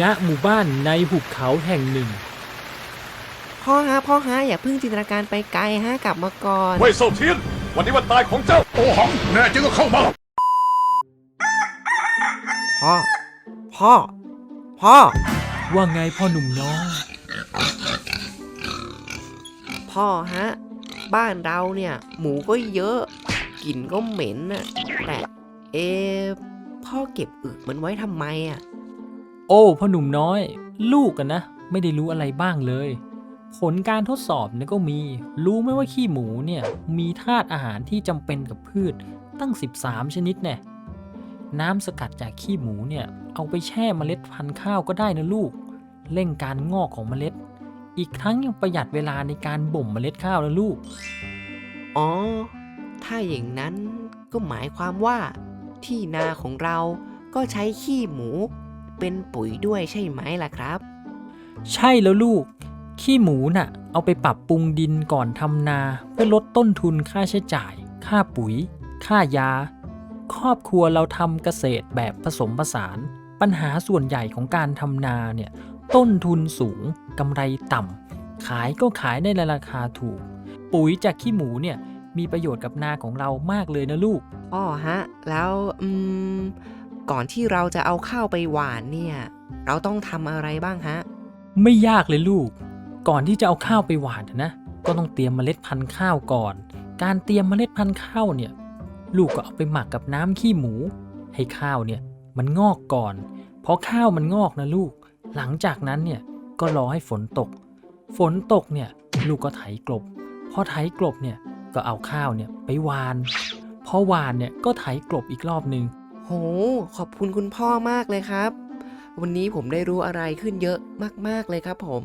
ณหมู่บ้านในหุบเขาแห่งหนึ่ง พ่อฮะพ่อฮะอย่าเพิ่งจินตนาการไปไกลฮะกลับมาก่อน เว่ยเซาเทียน วันนี้วันตายของเจ้า โอหัง แน่จริงก็เข้ามา พ่อ พ่อ พ่อ ว่าไงพ่อหนุ่มน้อย พ่อฮะ บ้านเราเนี่ย หมูก็เยอะกลิ่นก็เหม็นน่ะแต่เอะพ่อเก็บอึมันไว้ทำไมอะโอ้ พ่อหนุ่มน้อย ลูกกันนะ ไม่ได้รู้อะไรบ้างเลย ผลการทดสอบเนี่ยก็มี รู้ไหมว่าขี้หมูเนี่ย มีธาตุอาหารที่จำเป็นกับพืชตั้ง 13 ชนิดแน่น้ำสกัดจากขี้หมูเนี่ย เอาไปแช่เมล็ดพันธุ์ข้าวก็ได้นะลูก เร่งการงอกของเมล็ด อีกทั้งยังประหยัดเวลาในการบ่มเมล็ดข้าวนะลูก อ๋อ ถ้าอย่างนั้นก็หมายความว่า ที่นาของเราก็ใช้ขี้หมู เป็นปุ๋ยด้วยใช่ไหมล่ะครับ ใช่แล้วลูก ขี้หมูน่ะ เอาไปปรับปรุงดินก่อนทำนา เพื่อลดต้นทุนค่าใช้จ่าย ค่าปุ๋ย ค่ายา ครอบครัวเราทำเกษตรแบบผสมผสาน ปัญหาส่วนใหญ่ของการทำนาเนี่ย ต้นทุนสูงกำไรต่ำขายก็ขายได้ในราคาถูก ปุ๋ยจากขี้หมูเนี่ยมีประโยชน์กับนาของเรามากเลยนะลูกพ่อฮะ แล้ว อืม ก่อนที่เราจะเอาข้าวไปหวานเนี่ย เราต้องทำอะไรบ้างฮะ ไม่ยากเลยลูก ก่อนที่จะเอาข้าวไปหวานนะ ก็ต้องเตรียมเมล็ดพันธุ์ข้าวก่อน การเตรียมเมล็ดพันธุ์ข้าวเนี่ย ลูกก็เอาไปหมักกับน้ำขี้หมู ให้ข้าวเนี่ยมันงอกก่อนพอข้าวมันงอกนะลูก หลังจากนั้นเนี่ยก็รอให้ฝนตก ฝนตกเนี่ยลูกก็ไถกลบ พอไถกลบเนี่ยก็เอาข้าวเนี่ยไปหวาน พอหวานเนี่ยก็ไถกลบอีกรอบหนึ่ง โห ขอบคุณคุณพ่อมากเลยครับ วันนี้ผมได้รู้อะไรขึ้นเยอะมาก ๆ เลยครับผม